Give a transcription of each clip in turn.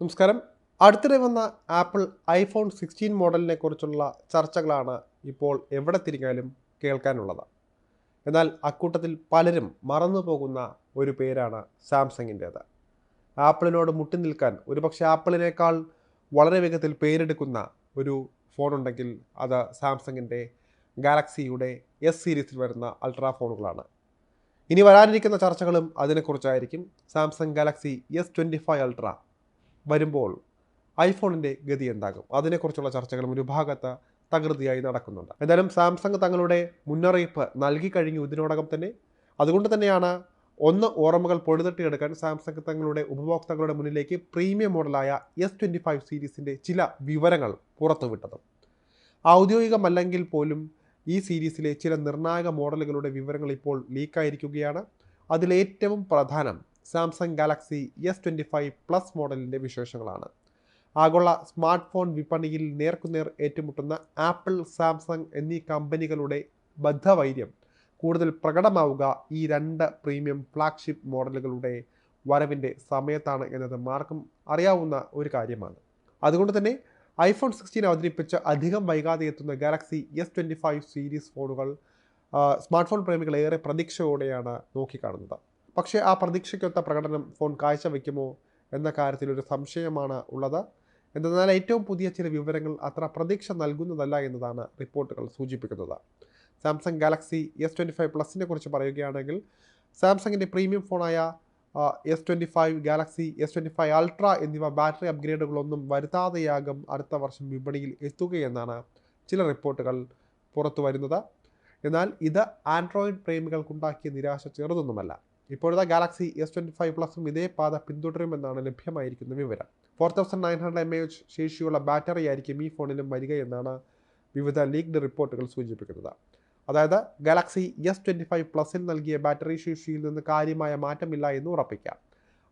നമസ്കാരം. അടുത്തിടെ വന്ന ആപ്പിൾ ഐഫോൺ സിക്സ്റ്റീൻ മോഡലിനെ കുറിച്ചുള്ള ചർച്ചകളാണ് ഇപ്പോൾ എവിടെ തിരിഞ്ഞാലും കേൾക്കാനുള്ളത്. എന്നാൽ അക്കൂട്ടത്തിൽ പലരും മറന്നു പോകുന്ന ഒരു പേരാണ് സാംസങ്ങിന്റേത്. ആപ്പിളിനോട് മുട്ടി നിൽക്കാൻ ഒരുപക്ഷെ ആപ്പിളിനേക്കാൾ വളരെ വേഗത്തിൽ പേരെടുക്കുന്ന ഒരു ഫോണുണ്ടെങ്കിൽ അത് സാംസങ്ങിന്റെ ഗാലക്സിയുടെ എസ് സീരീസിൽ വരുന്ന അൾട്രാ ഫോണുകളാണ്. ഇനി വരാനിരിക്കുന്ന ചർച്ചകളും അതിനെക്കുറിച്ചായിരിക്കും. Samsung Galaxy S twenty five ultra വരുമ്പോൾ ഐഫോണിന്റെ ഗതി എന്താകും? അതിനെക്കുറിച്ചുള്ള ചർച്ചകളും ഒരു ഭാഗത്ത് തകൃതിയായി നടക്കുന്നുണ്ട്. എന്തായാലും സാംസങ് തങ്ങളുടെ മുന്നറിയിപ്പ് നൽകി കഴിഞ്ഞു ഇതിനോടകം തന്നെ. അതുകൊണ്ട് തന്നെയാണ് ഒന്ന് ഓർമ്മകൾ പൊഴുതട്ടിയെടുക്കാൻ സാംസങ് തങ്ങളുടെ ഉപഭോക്താക്കളുടെ മുന്നിലേക്ക് പ്രീമിയം മോഡലായ എസ് ട്വന്റി ഫൈവ് സീരീസിന്റെ ചില വിവരങ്ങൾ പുറത്തുവിട്ടത്. ഔദ്യോഗികമല്ലെങ്കിൽ പോലും ഈ സീരീസിലെ ചില നിർണായക മോഡലുകളുടെ വിവരങ്ങൾ ഇപ്പോൾ ലീക്കായിരിക്കുകയാണ്. അതിലേറ്റവും പ്രധാനം Samsung Galaxy S twenty five plus മോഡലിന്റെ വിശേഷങ്ങളാണ്. ആഗോള സ്മാർട്ട് ഫോൺ വിപണിയിൽ നേർക്കുനേർ ഏറ്റുമുട്ടുന്ന ആപ്പിൾ സാംസങ് എന്നീ കമ്പനികളുടെ ബദ്ധവൈര്യം കൂടുതൽ പ്രകടമാവുക ഈ രണ്ട് പ്രീമിയം ഫ്ലാഗ്ഷിപ്പ് മോഡലുകളുടെ വരവിന്റെ സമയത്താണ് എന്നത് മാർക്കും അറിയാവുന്ന ഒരു കാര്യമാണ്. അതുകൊണ്ട് തന്നെ ഐഫോൺ സിക്സ്റ്റീൻ അവതരിപ്പിച്ച് അധികം വൈകാതെ എത്തുന്ന Galaxy S twenty five series ഫോണുകൾ സ്മാർട്ട് ഫോൺ പ്രേമികൾ ഏറെ പ്രതീക്ഷയോടെയാണ് നോക്കിക്കാണുന്നത്. പക്ഷേ ആ പ്രതീക്ഷയ്ക്കൊത്ത പ്രകടനം ഫോൺ കാഴ്ചവെക്കുമോ എന്ന കാര്യത്തിൽ ഒരു സംശയമാണ് ഉള്ളത്. എന്നാൽ ഏറ്റവും പുതിയ ചില വിവരങ്ങൾ അത്ര പ്രതീക്ഷ നൽകുന്നതല്ല എന്നതാണ് റിപ്പോർട്ടുകൾ സൂചിപ്പിക്കുന്നത്. Samsung Galaxy S twenty five പ്ലസിനെ കുറിച്ച് പറയുകയാണെങ്കിൽ സാംസങ്ങിന്റെ premium ഫോണായ S twenty five Galaxy S twenty five ultra എന്നിവ ബാറ്ററി അപ്ഗ്രേഡുകളൊന്നും വരുത്താതെയാകും അടുത്ത വർഷം വിപണിയിൽ എത്തുകയെന്നാണ് ചില റിപ്പോർട്ടുകൾ പുറത്തു വരുന്നത് എന്നാൽ ഇത് ആൻഡ്രോയിഡ് പ്രേമികൾക്കുണ്ടാക്കിയ നിരാശ ചെറുതൊന്നുമല്ല. ഇപ്പോഴത്തെ ഗാലക്സി എസ് ട്വന്റി ഫൈവ് പ്ലസും ഇതേ പാത പിന്തുടരുമെന്നാണ് ലഭ്യമായിരിക്കുന്ന വിവരം. Four thousand nine hundred M H ശേഷിയുള്ള ബാറ്ററി ആയിരിക്കും ഈ ഫോണിലും വരിക എന്നാണ് വിവിധ ലീഗ്ഡ് റിപ്പോർട്ടുകൾ സൂചിപ്പിക്കുന്നത്. അതായത് ഗാലക്സി എസ് ട്വന്റി ഫൈവ് പ്ലസിൽ നൽകിയ ബാറ്ററി ശേഷിയിൽ നിന്ന് കാര്യമായ മാറ്റമില്ല എന്ന് ഉറപ്പിക്കാം.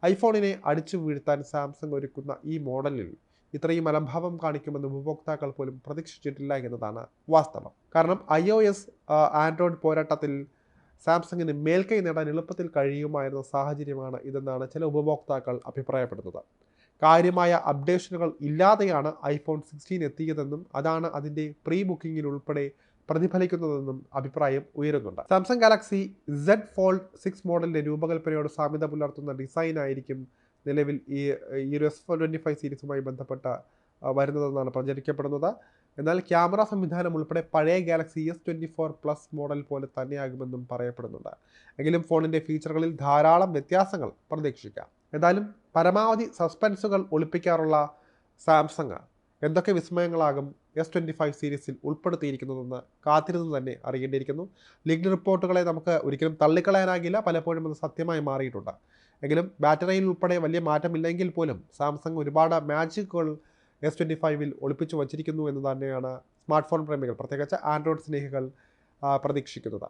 ഐഫോണിനെ അടിച്ചു വീഴ്ത്താൻ സാംസങ് ഒരുക്കുന്ന ഈ മോഡലിൽ ഇത്രയും അലംഭാവം കാണിക്കുമെന്ന് ഉപഭോക്താക്കൾ പോലും പ്രതീക്ഷിച്ചിട്ടില്ല എന്നതാണ് വാസ്തവം. കാരണം ഐ ഒ എസ് ആൻഡ്രോയിഡ് പോരാട്ടത്തിൽ സാംസങ്ങിന് മേൽക്കൈ നേടാൻ എളുപ്പത്തിൽ കഴിയുമായിരുന്ന സാഹചര്യമാണ് ഇതെന്നാണ് ചില ഉപഭോക്താക്കൾ അഭിപ്രായപ്പെടുന്നത്. കാര്യമായ അപ്ഡേഷനുകൾ ഇല്ലാതെയാണ് ഐഫോൺ സിക്സ്റ്റീൻ എത്തിയതെന്നും അതാണ് അതിന്റെ പ്രീ ബുക്കിങ്ങിൽ ഉൾപ്പെടെ പ്രതിഫലിക്കുന്നതെന്നും അഭിപ്രായം ഉയരുന്നുണ്ട്. Samsung Galaxy Z fold six മോഡലിന്റെ രൂപകൽപ്പനയോട് സാമ്യത പുലർത്തുന്ന ഡിസൈനായിരിക്കും നിലവിൽ ഈ ഈ ഒരു എസ് ട്വന്റി ഫൈവ് സീരീസുമായി ബന്ധപ്പെട്ട വരുന്നതെന്നാണ് പ്രചരിക്കപ്പെടുന്നത്. എന്നാൽ ക്യാമറ സംവിധാനം ഉൾപ്പെടെ പഴയ Galaxy S twenty four plus model പോലെ തന്നെയാകുമെന്നും പറയപ്പെടുന്നുണ്ട്. എങ്കിലും ഫോണിന്റെ ഫീച്ചറുകളിൽ ധാരാളം വ്യത്യാസങ്ങൾ പ്രതീക്ഷിക്കാം. എന്തായാലും പരമാവധി സസ്പെൻസുകൾ ഒളിപ്പിക്കാറുള്ള സാംസങ് എന്തൊക്കെ വിസ്മയങ്ങളാകും എസ് ട്വന്റി ഫൈവ് സീരീസിൽ ഉൾപ്പെടുത്തിയിരിക്കുന്നതെന്ന് കാത്തിരുന്ന് തന്നെ അറിയേണ്ടിയിരിക്കുന്നു. ലീഗ് റിപ്പോർട്ടുകളെ നമുക്ക് ഒരിക്കലും തള്ളിക്കളയാനാകില്ല. പലപ്പോഴും അത് സത്യമായി മാറിയിട്ടുണ്ട്. എങ്കിലും ബാറ്ററിയിൽ ഉൾപ്പെടെ വലിയ മാറ്റമില്ലെങ്കിൽ പോലും സാംസങ് ഒരുപാട് മാജിക്കുകൾ എസ് ട്വന്റി ഫൈവിൽ ഒളിപ്പിച്ചു വച്ചിരിക്കുന്നു എന്ന് തന്നെയാണ് സ്മാർട്ട് ഫോൺ പ്രേമികൾ പ്രത്യേകിച്ച് ആൻഡ്രോയിഡ് സ്നേഹികൾ പ്രതീക്ഷിക്കുന്നത്.